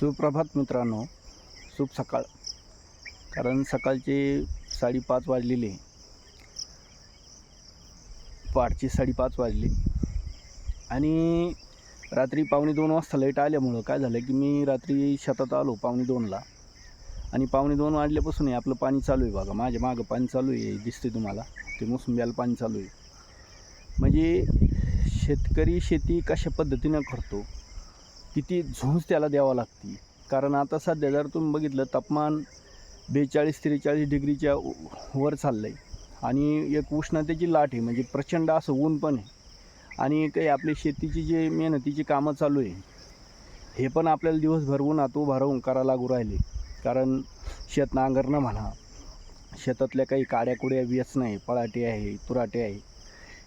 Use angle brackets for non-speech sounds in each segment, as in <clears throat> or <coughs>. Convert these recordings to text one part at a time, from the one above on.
सुप्रभात मित्रांनो शुभ सकाळ. कारण सकाळचे साडेपाच वाजलेले पहाटचे साडेपाच वाजले. आणि रात्री पावणे दोन वाजता लाइट आल्यामुळं काय झालं की मी रात्री शेतात आलो पावणे दोनला. आणि पावणे दोन वाजल्यापासून आपलं पाणी चालू आहे बघा. माझ्या मागं पाणी चालू आहे दिसते तुम्हाला. ते मोसंब्याला पाणी चालू आहे. म्हणजे शेतकरी शेती कशा पद्धतीनं करतो? किती झुंज त्याला द्यावं लागते. कारण आता सध्या जर तुम्ही बघितलं तापमान बेचाळीस त्रेचाळीस डिग्रीच्या वर चाललं आहे आणि एक उष्णतेची लाट आहे म्हणजे प्रचंड असं ऊन पण आहे. आणि काही आपली शेतीची जे मेहनतीची कामं चालू आहे. हे पण आपल्याला दिवसभर उन्हात उभा राहून करा लागू राहिले. कारण शेत नांगरणं म्हणा शेतातल्या काही काड्याकुड्या वेचणं आहे पळाटे आहे तुराटे आहे.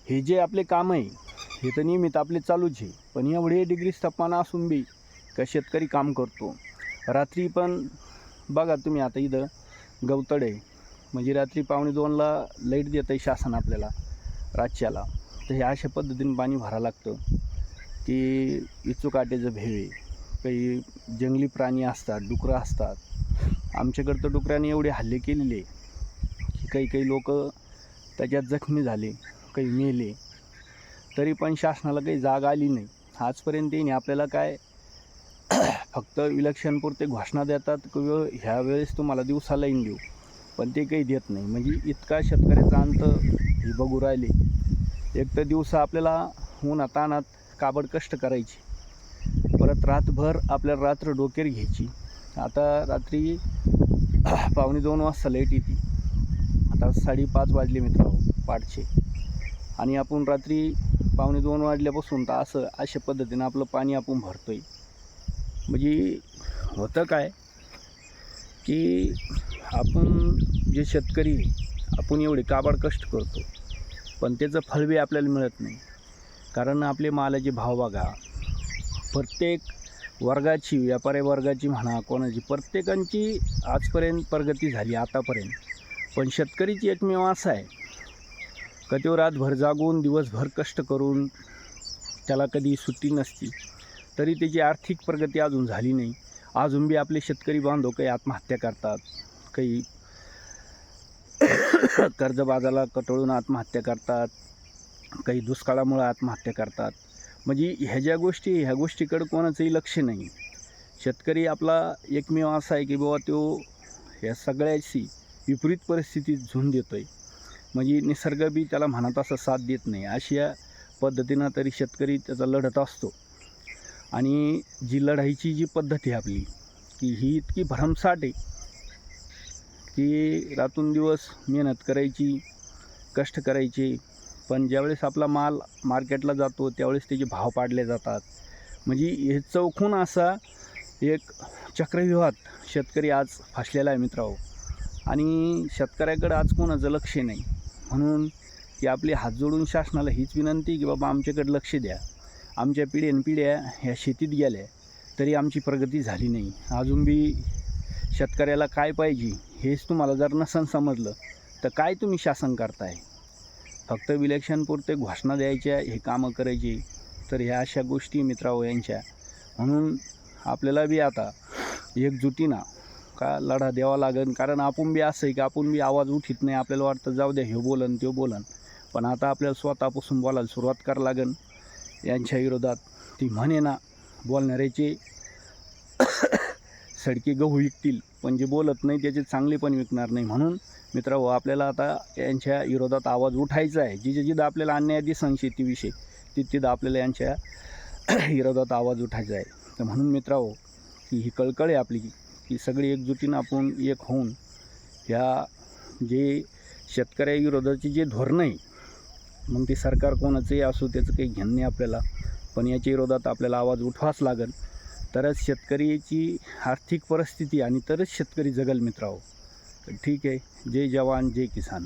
हे जे आपले काम आहे हे तर नियमित आपले चालूच आहे. पण एवढे डिग्री तापमान असून बी का शेतकरी काम करतो. रात्री पण बघा तुम्ही आता इथं गवतड आहे. म्हणजे रात्री पावणे दोनला लाइट देत आहे शासन आपल्याला राज्याला. तर हे अशा पद्धतीने पाणी भरावं लागतं की इचूकाटेचं भेवे काही जंगली प्राणी असतात डुकरं असतात. आमच्याकडं तर डुकराने एवढे हल्ले केलेले की काही काही लोक त्याच्यात जखमी झाले काही मेले. तरी पण शासनाला काही जाग आली नाही. आजपर्यंत येईन आपल्याला काय <clears throat> फक्त इलेक्शनपुरते घोषणा देतात किंवा ह्या वेळेस तुम्हाला दिवसाला येईन देऊ. पण ते काही देत नाही. म्हणजे इतका शेतकऱ्याचा अंत ही बघू राहिले. एक तर दिवसा आपल्याला उन्हा ताणात काबड कष्ट करायची. परत रातभर आपल्याला रात्र डोक्यावर घ्यायची. आता रात्री <clears throat> पावणे दोन वाजता लाइट येते. आता साडेपाच वाजले मित्र पाठचे. आणि आपण रात्री पावणे दोन वाजल्यापासून तर असं अशा पद्धतीनं आपलं पाणी आपण भरतो आहे म्हणजे होतं काय की आपण जे शेतकरी आपण एवढे काबाड कष्ट करतो पण त्याचं फळबी आपल्याला मिळत नाही. कारण आपले मालाचे भाव बघा प्रत्येक वर्गाची व्यापारी वर्गाची म्हणा कोणाची प्रत्येकांची आजपर्यंत प्रगती झाली आतापर्यंत. पण शेतकरीची एकमेव असा आहे का रातभर जागून दिवसभर कष्ट करून त्याला कधी सुट्टी नसती तरी त्याची आर्थिक प्रगती अजून झाली नाही. अजून बी आपले शेतकरी बांधव काही आत्महत्या करतात काही <coughs> कर्जबाजाला कटळून आत्महत्या करतात काही दुष्काळामुळे आत्महत्या करतात. म्हणजे ह्या ज्या गोष्टी ह्या गोष्टीकडे कोणाचंही लक्ष नाही. शेतकरी आपला एकमेव असा आहे की बाबा तो ह्या सगळ्याशी विपरीत परिस्थितीत झुंज देतो आहे म्हणजे निसर्ग बी त्याला म्हणत असं साथ देत नाही. अशा या पद्धतीनं तरी शेतकरी त्याचा लढत असतो. आणि जी लढाईची जी पद्धत आहे आपली की ही इतकी भरमसाट आहे की रातून दिवस मेहनत करायची कष्ट करायचे पण ज्यावेळेस आपला माल मार्केटला जातो त्यावेळेस त्याचे भाव पाडले जातात. म्हणजे हे चौकून असा एक चक्रव्यूहात शेतकरी आज फासलेला आहे मित्रांनो. आणि शेतकऱ्याकडं आज कोणाचं लक्ष नाही. म्हणून की आपली हात जोडून शासनाला हीच विनंती की बाबा आमच्याकडे लक्ष द्या. आमच्या पिढ्यान पिढ्या ह्या शेतीत गेल्या तरी आमची प्रगती झाली नाही. अजून बी शेतकऱ्याला काय पाहिजे हेच तुम्हाला जर नसन समजलं तर काय तुम्ही शासन करताय? फक्त विलेक्शनपुरते घोषणा द्यायच्या हे कामं करायची तर ह्या अशा गोष्टी मित्रांनो यांच्या. म्हणून आपल्याला बी आता एकजुटीनं का लढा द्यावा लागेल कारण आपण बी असं आहे की आपण बी आवाज उठीत नाही. आपल्याला वाटतं जाऊ द्या हे बोलन ते बोलन. पण आता आपल्याला स्वतःपासून बोलायला सुरुवात करावं लागेल यांच्या विरोधात. ती म्हणे ना बोलणाऱ्याचे <coughs> सडके गहू विकतील पण जे बोलत नाही त्याचे चांगले पण विकणार नाही. म्हणून मित्रांनो आपल्याला आता यांच्या विरोधात आवाज उठायचा आहे. जिथे जिथं आपल्याला अन्याय दिसन शेतीविषयी तिथं आपल्याला यांच्या <coughs> विरोधात आवाज उठायचा आहे. तर म्हणून मित्रांनो की ही कळकळ आहे आपली. की सगळी एकजुटीनं आपण एक होऊन ह्या जे शेतकऱ्याविरोधाची जे धोरणं आहे मग ते सरकार कोणाचंही असो त्याचं काही घेणं नाही आपल्याला. पण याच्या विरोधात आपल्याला आवाज उठवाच लागेल. तरच शेतकरीची आर्थिक परिस्थिती आणि तरच शेतकरी जगल मित्रांनो हो. तर ठीक आहे. जय जवान जय किसान.